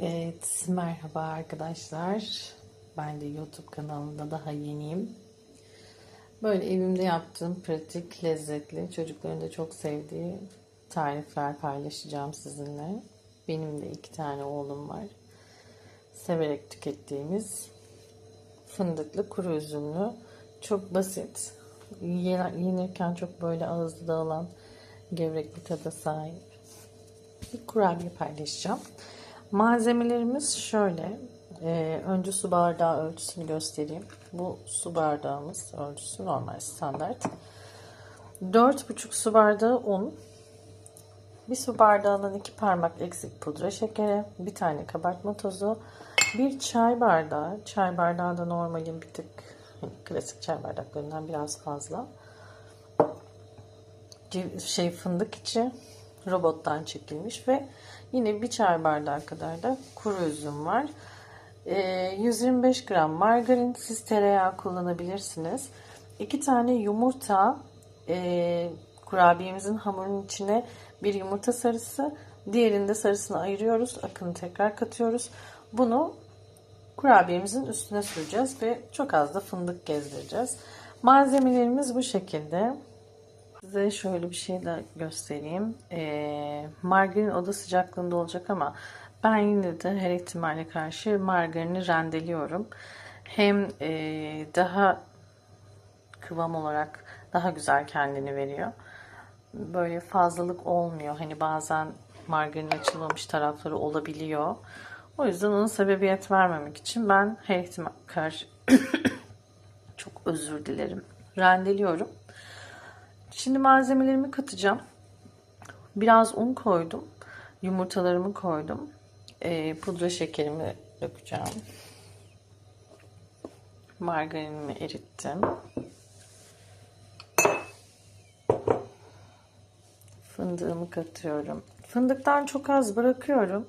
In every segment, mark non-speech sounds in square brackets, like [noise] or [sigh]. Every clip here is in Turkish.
Evet, merhaba arkadaşlar. Ben de YouTube kanalında daha yeniyim. Böyle evimde yaptığım pratik, lezzetli, çocukların da çok sevdiği tarifler paylaşacağım sizinle. Benim de iki tane oğlum var. Severek tükettiğimiz fındıklı, kuru üzümlü, çok basit, yenirken çok böyle ağızda dağılan gevrek bir tada sahip bir kurabiye paylaşacağım. Malzemelerimiz şöyle. Ee, önce su bardağı ölçüsünü göstereyim. Bu su bardağımız ölçüsü normal standart. 4,5 su bardağı un. Bir su bardağından iki parmak eksik pudra şekeri. Bir tane kabartma tozu. Bir çay bardağı. Çay bardağı da normalin bir tık hani klasik çay bardaklarından biraz fazla. Şey fındık içi robottan çekilmiş ve yine bir çay bardağı kadar da kuru üzüm var. E, 125 gram margarin, siz tereyağı kullanabilirsiniz. 2 tane yumurta, e, kurabiyemizin hamurunun içine bir yumurta sarısı, diğerinde sarısını ayırıyoruz, akını tekrar katıyoruz. Bunu kurabiyemizin üstüne süreceğiz ve çok az da fındık gezdireceğiz. Malzemelerimiz bu şekilde. Size şöyle bir şey de göstereyim. Ee, margarin oda sıcaklığında olacak ama ben yine de her ihtimale karşı margarini rendeliyorum. Hem e, daha kıvam olarak daha güzel kendini veriyor. Böyle fazlalık olmuyor. Hani bazen margarin açılmamış tarafları olabiliyor. O yüzden onun sebebiyet vermemek için ben her ihtimal karşı [coughs] çok özür dilerim. Rendeliyorum. Şimdi malzemelerimi katacağım. Biraz un koydum. Yumurtalarımı koydum. E, pudra şekerimi dökeceğim. Margarinimi erittim. Fındığımı katıyorum. Fındıktan çok az bırakıyorum.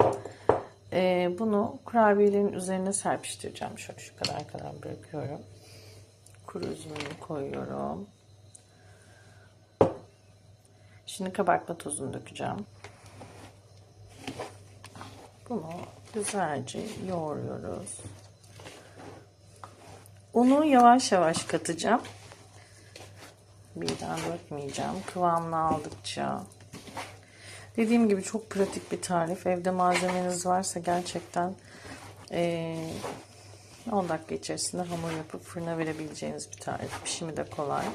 E, bunu kurabiyelerin üzerine serpiştireceğim. Şöyle şu kadar kadar bırakıyorum. Kuru üzümünü koyuyorum. Şimdi kabartma tozunu dökeceğim. Bunu güzelce yoğuruyoruz. Unu yavaş yavaş katacağım. Birden dökmeyeceğim. Kıvamını aldıkça. Dediğim gibi çok pratik bir tarif. Evde malzemeniz varsa gerçekten 10 dakika içerisinde hamur yapıp fırına verebileceğiniz bir tarif. Pişimi de kolay.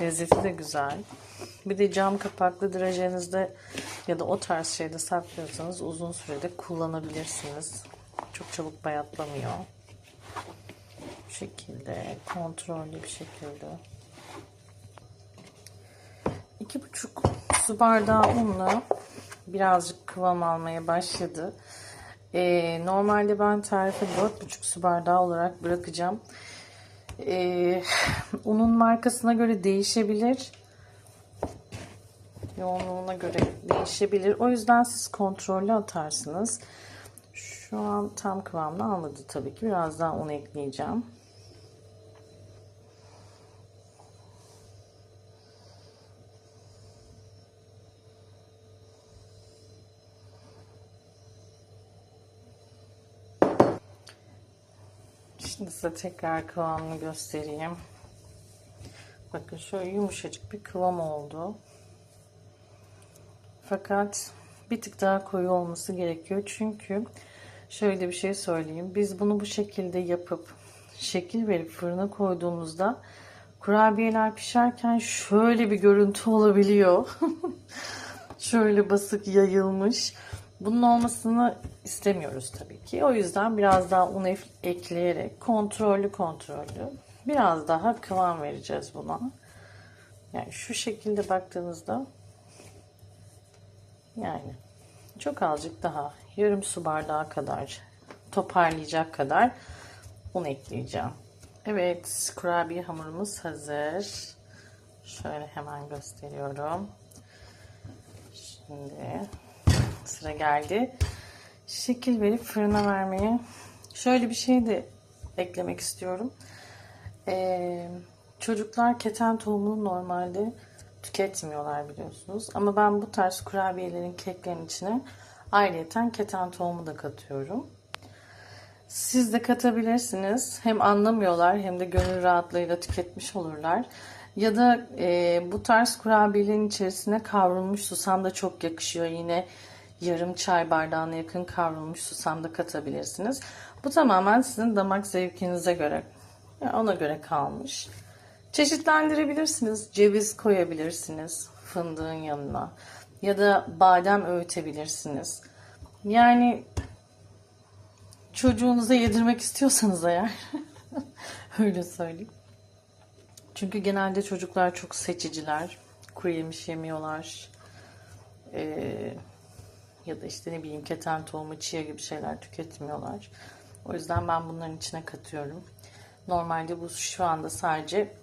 Lezzeti de güzel. Bir de cam kapaklı drajenizde ya da o tarz şeyde saklıyorsanız uzun sürede kullanabilirsiniz. Çok çabuk bayatlamıyor. Bu şekilde kontrollü bir şekilde. iki buçuk su bardağı unla birazcık kıvam almaya başladı. Ee, normalde ben dört buçuk su bardağı olarak bırakacağım. Ee, [sighs] unun markasına göre değişebilir. Yoğunluğuna göre değişebilir. O yüzden siz kontrollü atarsınız. Şu an tam kıvamını almadı tabii ki. Biraz daha un ekleyeceğim. Şimdi size tekrar kıvamını göstereyim. Bakın şöyle yumuşacık bir kıvam oldu. Fakat bir tık daha koyu olması gerekiyor. Çünkü şöyle bir şey söyleyeyim. Biz bunu bu şekilde yapıp şekil verip fırına koyduğumuzda kurabiyeler pişerken şöyle bir görüntü olabiliyor. [laughs] şöyle basık yayılmış. Bunun olmasını istemiyoruz tabii ki. O yüzden biraz daha un ekleyerek kontrollü kontrollü biraz daha kıvam vereceğiz buna. Yani şu şekilde baktığınızda yani çok azıcık daha yarım su bardağı kadar toparlayacak kadar un ekleyeceğim. Evet kurabiye hamurumuz hazır. Şöyle hemen gösteriyorum. Şimdi sıra geldi. Şekil verip fırına vermeye. Şöyle bir şey de eklemek istiyorum. Ee, çocuklar keten tohumunu normalde tüketmiyorlar biliyorsunuz. Ama ben bu tarz kurabiyelerin keklerin içine Ayrıca keten tohumu da katıyorum. Siz de katabilirsiniz. Hem anlamıyorlar hem de gönül rahatlığıyla tüketmiş olurlar. Ya da e, bu tarz kurabiyelerin içerisine kavrulmuş susam da çok yakışıyor. Yine yarım çay bardağına yakın kavrulmuş susam da katabilirsiniz. Bu tamamen sizin damak zevkinize göre, yani ona göre kalmış. Çeşitlendirebilirsiniz. Ceviz koyabilirsiniz fındığın yanına. Ya da badem öğütebilirsiniz. Yani çocuğunuza yedirmek istiyorsanız eğer [laughs] öyle söyleyeyim. Çünkü genelde çocuklar çok seçiciler. Kuru yemiş yemiyorlar. Ee, ya da işte ne bileyim keten tohumu, chia gibi şeyler tüketmiyorlar. O yüzden ben bunların içine katıyorum. Normalde bu şu anda sadece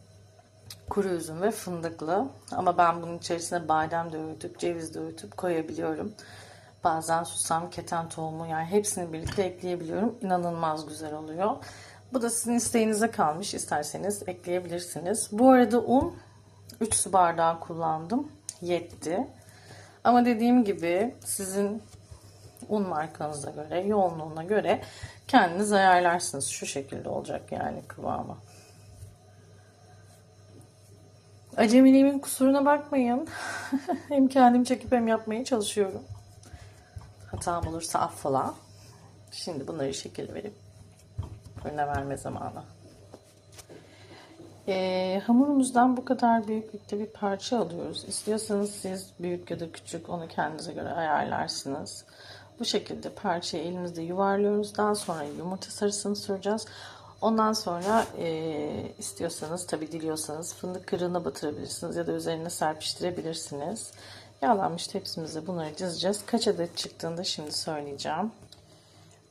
kuru üzüm ve fındıklı. Ama ben bunun içerisine badem de öğütüp, ceviz de öğütüp koyabiliyorum. Bazen susam, keten tohumu yani hepsini birlikte ekleyebiliyorum. İnanılmaz güzel oluyor. Bu da sizin isteğinize kalmış. İsterseniz ekleyebilirsiniz. Bu arada un 3 su bardağı kullandım. Yetti. Ama dediğim gibi sizin un markanıza göre, yoğunluğuna göre kendiniz ayarlarsınız. Şu şekilde olacak yani kıvamı. Acemiliğimin kusuruna bakmayın. [laughs] hem kendim çekip hem yapmaya çalışıyorum. Hatam olursa affola. Şimdi bunları şekil verip fırına verme zamanı. Ee, hamurumuzdan bu kadar büyüklükte bir parça alıyoruz. İstiyorsanız siz büyük ya da küçük onu kendinize göre ayarlarsınız. Bu şekilde parçayı elimizde yuvarlıyoruz. Daha sonra yumurta sarısını süreceğiz. Ondan sonra e, istiyorsanız tabi diliyorsanız fındık kırığına batırabilirsiniz ya da üzerine serpiştirebilirsiniz. Yağlanmış tepsimize bunları dizeceğiz. Kaç adet çıktığını da şimdi söyleyeceğim.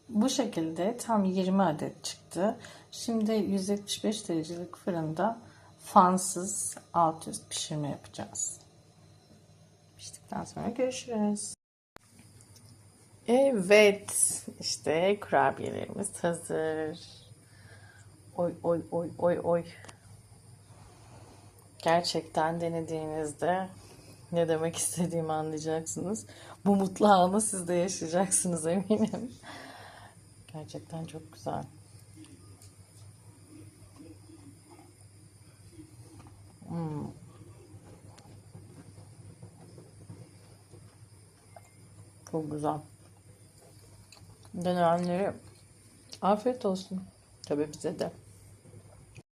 Bu şekilde tam 20 adet çıktı. Şimdi 175 derecelik fırında fansız alt üst pişirme yapacağız. Piştikten sonra görüşürüz. Evet, işte kurabiyelerimiz hazır. Oy oy oy oy oy. Gerçekten denediğinizde ne demek istediğimi anlayacaksınız. Bu mutlu anı siz de yaşayacaksınız eminim. Gerçekten çok güzel. Hmm. Çok güzel. Deneyenlere afiyet olsun. Tabii bize de.